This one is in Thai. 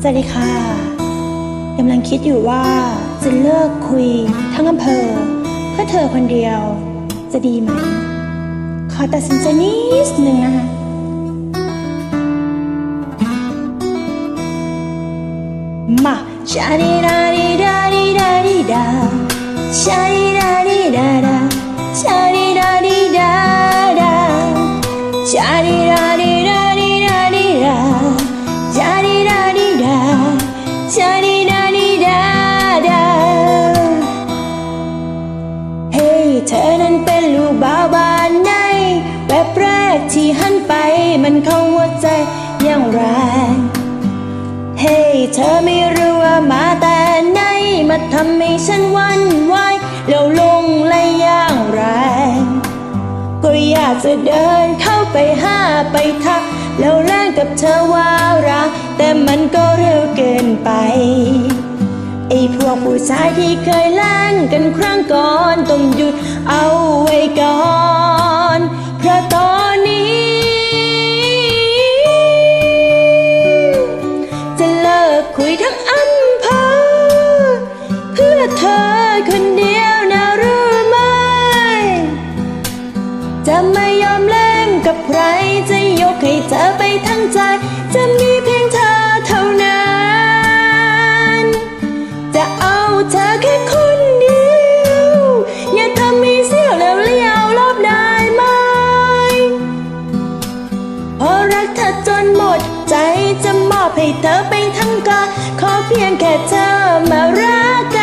สวัสดีค่ะกำลังคิดอยู่ว่าจะเลิกคุยทั้งอำเภอ เพื่อเธอคนเดียว จะดีไหม ขอตัดสินใจนิดนึงนะคะมาชาดีดาดีดาดีดาดีดาชาดีดาดีดาดาชา ที่หันไปมันเข้าหัวใจอย่างแรงเฮ้เธอไม่รู้ว่ามาแต่ไหนมาทำให้ฉันวันไหวแล้วลงเลยอย่างแรง ก็อยากจะเดินเข้าไปหาไปทัก แล้วแรงกับเธอว่ารัก แต่มันก็เร็วเกินไปไอ้พวกผู้ชายที่เคยแล่นกันครั้งก่อนต้องหยุดเอาไว้ก่อน คุยทั้งอำเภอเพื่อเธอคนเดียวนะรู้ไหม จะไม่ยอมเล่นกับใคร จะยกให้เธอไปทั้งใจ จะมีเพียงเธอเท่านั้น จะเอาเธอแค่คนเดียว อย่าทำให้เสี้ยวแล้วเลี้ยวรอบได้ไหมพราะรักเธอจนหมดใจจะมอบให้เธอไป ทั้าขอเพียงแค่เธอมารัก